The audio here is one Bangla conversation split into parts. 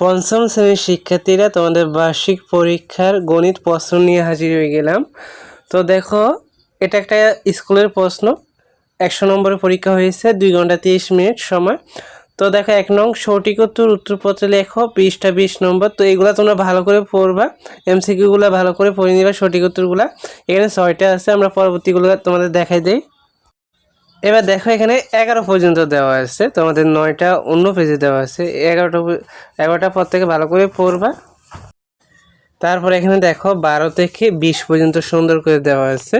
পঞ্চম শ্রেণির শিক্ষার্থীরা তোমাদের বার্ষিক পরীক্ষার গণিত প্রশ্ন নিয়ে হাজির হয়ে গেলাম। তো দেখো, এটা একটা স্কুলের প্রশ্ন। একশো নম্বরের পরীক্ষা হয়েছে, দুই ঘণ্টা তিরিশ মিনিট সময়। তো দেখো, এক নং সঠিক উত্তর, উত্তরপত্রে লেখো বিশটা বিশ নম্বর। তো এগুলো তোমরা ভালো করে পড়বা এমসিকিউগুলো ভালো করে পড়ে নিবা সঠিক উত্তরগুলো। এখানে ছয়টা আছে, আমরা পরবর্তীগুলো তোমাদের দেখাই দেই। এবার দেখো এখানে এগারো পর্যন্ত দেওয়া আছে। তোমাদের নয়টা অন্য পেজে দেওয়া আছে। এগারোটা এগারোটা পর থেকে ভালো করে পড়বা। তারপর এখানে দেখো বারো থেকে বিশ পর্যন্ত সুন্দর করে দেওয়া আছে।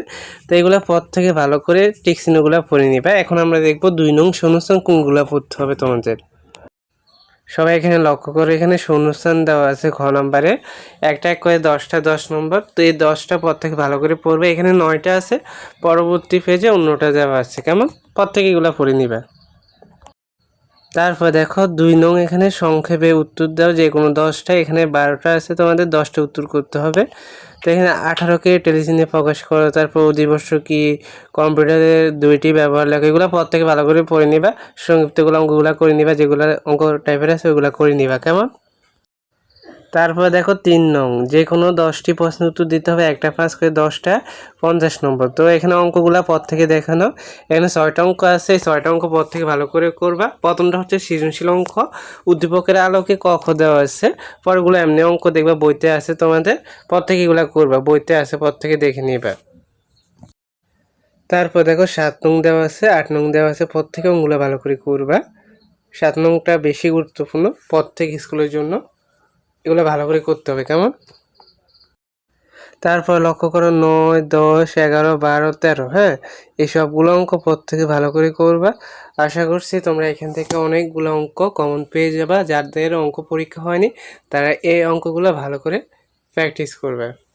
তো এগুলো পর থেকে ভালো করে টিকসিনগুলো পরে নিবা। এখন আমরা দেখব দুই নং শূন্যস্থান কোনগুলো পড়তে হবে তোমাদের। সবাই এখানে লক্ষ্য করে, এখানে শূন্যস্থান দেওয়া আছে ঘ নম্বরে। একটা এক করে দশটা, দশ নম্বর। তো এই দশটা পর থেকে ভালো করে পড়বে। এখানে নয়টা আছে, পরবর্তী পেজে অন্যটা দেওয়া আছে। কেমন? পর থেকে এগুলো পড়ে নিবা। তারপর দেখো, দুই নং এখানে সংক্ষেপে উত্তর দাও, যে কোনো দশটা, এখানে বারোটা আছে, তোমাদের দশটা উত্তর করতে হবে। তো এখানে আঠারোকে টেলিভিশনে প্রকাশ করো, তারপর অধিবর্ষ কি কম্পিউটারের দুইটি ব্যবহার লাগে এগুলো প্রত্যেকে ভালো করে পড়ে নিবা, সংক্ষিপ্তগুলো অঙ্কগুলো করে নিবা, যেগুলো অঙ্ক টাইপের আছে, ওগুলো করে নিবা, কেমন? তারপর দেখো তিন নং, যে কোনো দশটি প্রশ্ন উত্তর দিতে হবে, একটা পাঁচ করে দশটা পঞ্চাশ নম্বর। তো এখানে অঙ্কগুলা পর থেকে দেখানো। এখানে ছয়টা অঙ্ক আছে, এই ছয়টা অঙ্ক পর থেকে ভালো করে করবা। প্রথমটা হচ্ছে সৃজনশীল অঙ্ক, উদ্দীপকের আলোকে ক, খ দেওয়া আছে। পরগুলো এমনি অঙ্ক দেখবা, বইতে আছে তোমাদের। পর থেকে এগুলো করবা, বইতে আছে পর থেকে দেখে নিবা। তারপর দেখো সাত নং দেওয়া আছে, আট নং দেওয়া আছে পর থেকে অঙ্কগুলো ভালো করে করবা। সাত নংটা বেশি গুরুত্বপূর্ণ পর থেকে স্কুলের জন্য। এগুলো ভালো করে করতে হবে, কেমন? তারপর লক্ষ্য করো নয়, দশ, এগারো, বারো, তেরো হ্যাঁ? সবগুলো অঙ্ক প্রত্যেকে ভালো করে করবা। আশা করছি তোমরা এখান থেকে অনেকগুলো অঙ্ক কমন পেয়ে যাবা। যাদের অঙ্ক পরীক্ষা হয়নি, তারা এই অঙ্কগুলো ভালো করে প্র্যাকটিস করবে।